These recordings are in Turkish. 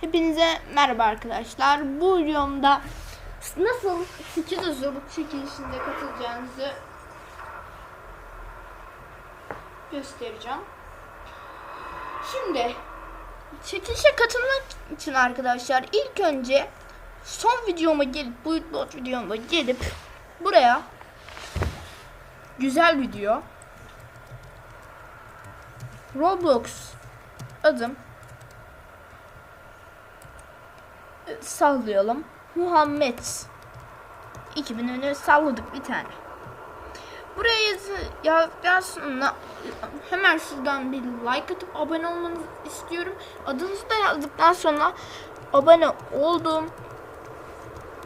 Hepinize merhaba arkadaşlar. Bu videomda nasıl 8 hazırlık çekilişinde katılacağınızı göstereceğim. Şimdi çekilişe katılmak için arkadaşlar ilk önce son videoma gelip bu YouTube videoma gelip buraya güzel video Roblox adım sallayalım. Muhammed 2000 önü salladık bir tane. Buraya yazı yazdıktan sonra hemen şuradan bir like atıp abone olmanızı istiyorum. Adınızı da yazdıktan sonra abone oldum.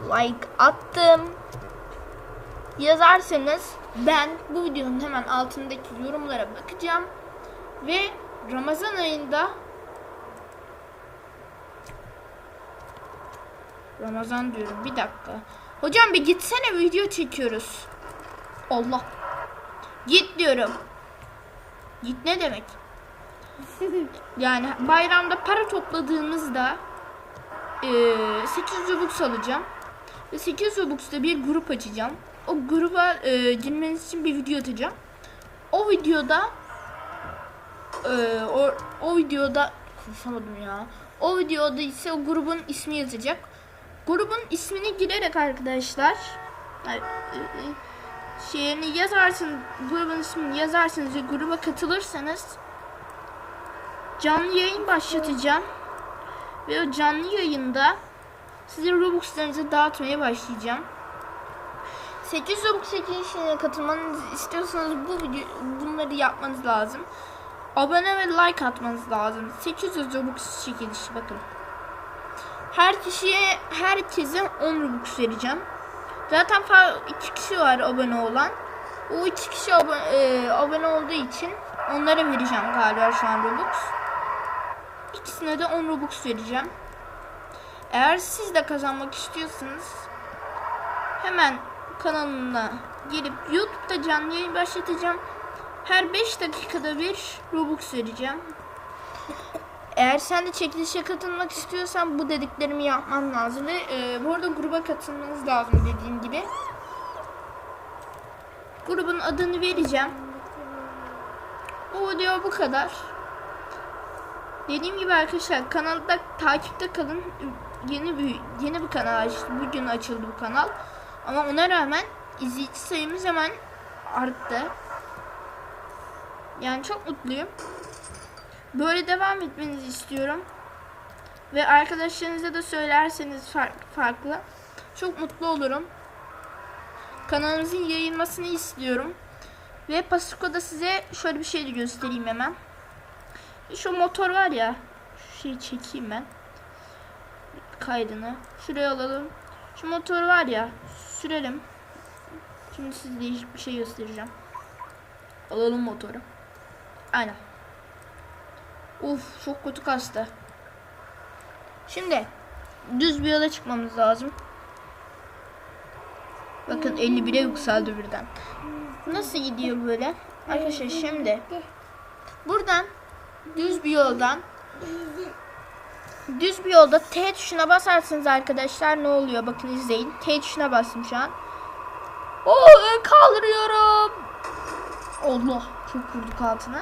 Like attım. Yazarsanız ben bu videonun hemen altındaki yorumlara bakacağım. Ve Ramazan ayında Ramazan diyorum bir dakika. Hocam bir gitsene video çekiyoruz. Allah. Git diyorum. Git ne demek? Yani bayramda para topladığımızda eee 800 Robux alacağım. Ve 800 Robux'ta bir grup açacağım. O gruba eee, girmeniz için bir video atacağım. O videoda eee, o, o videoda konuşamadım ya. O videoda ise o grubun ismi yazacak. Grubun ismini girerek arkadaşlar e, e, şeyini yazarsın grubun ismini yazarsınız ve gruba katılırsanız canlı yayın başlatacağım ve o canlı yayında size Robux'larınızı dağıtmaya başlayacağım. 8 Robux çekilişine katılmanızı istiyorsanız bu video, bunları yapmanız lazım. Abone ve like atmanız lazım. 800 Robux çekilişi bakın. Her kişiye herkese 10 Robux vereceğim. Zaten iki kişi var abone olan. O iki kişi abone, e, abone olduğu için onlara vereceğim galiba şu an Robux. İkisine de 10 Robux vereceğim. Eğer siz de kazanmak istiyorsanız hemen kanalına gelip YouTube'da canlı yayın başlatacağım. Her 5 dakikada bir Robux vereceğim. Eğer sen de çekilişe katılmak istiyorsan bu dediklerimi yapman lazım ve e, bu arada gruba katılmanız lazım dediğim gibi. Grubun adını vereceğim. Bu video bu kadar. Dediğim gibi arkadaşlar kanalda takipte kalın. Yeni bir yeni bir kanal açtı. Bugün açıldı bu kanal. Ama ona rağmen izleyici sayımız hemen arttı. Yani çok mutluyum. Böyle devam etmenizi istiyorum. Ve arkadaşlarınıza da söylerseniz fark- farklı. Çok mutlu olurum. Kanalımızın yayılmasını istiyorum. Ve Pasiko'da size şöyle bir şey de göstereyim hemen. Şu motor var ya. Şu şeyi çekeyim ben. Kaydını. Şuraya alalım. Şu motor var ya. Sürelim. Şimdi size değişik bir şey göstereceğim. Alalım motoru. Aynen. Uf çok kötü kastı. Şimdi düz bir yola çıkmamız lazım. Bakın 51'e yükseldi birden. Nasıl gidiyor böyle? Arkadaşlar şimdi buradan düz bir yoldan düz bir yolda T tuşuna basarsınız arkadaşlar ne oluyor? Bakın izleyin. T tuşuna bastım şu an. Oo ön kaldırıyorum. Allah çok vurduk altına.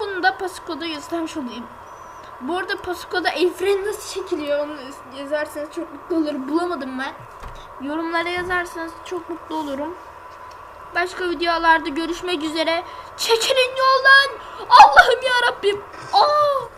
Bunu da Pasiko'da göstermiş olayım. Bu arada Pasiko'da el freni nasıl çekiliyor onu yazarsanız çok mutlu olurum. Bulamadım ben. Yorumlara yazarsanız çok mutlu olurum. Başka videolarda görüşmek üzere. Çekilin yoldan. Allah'ım ya Rabbim. Aa!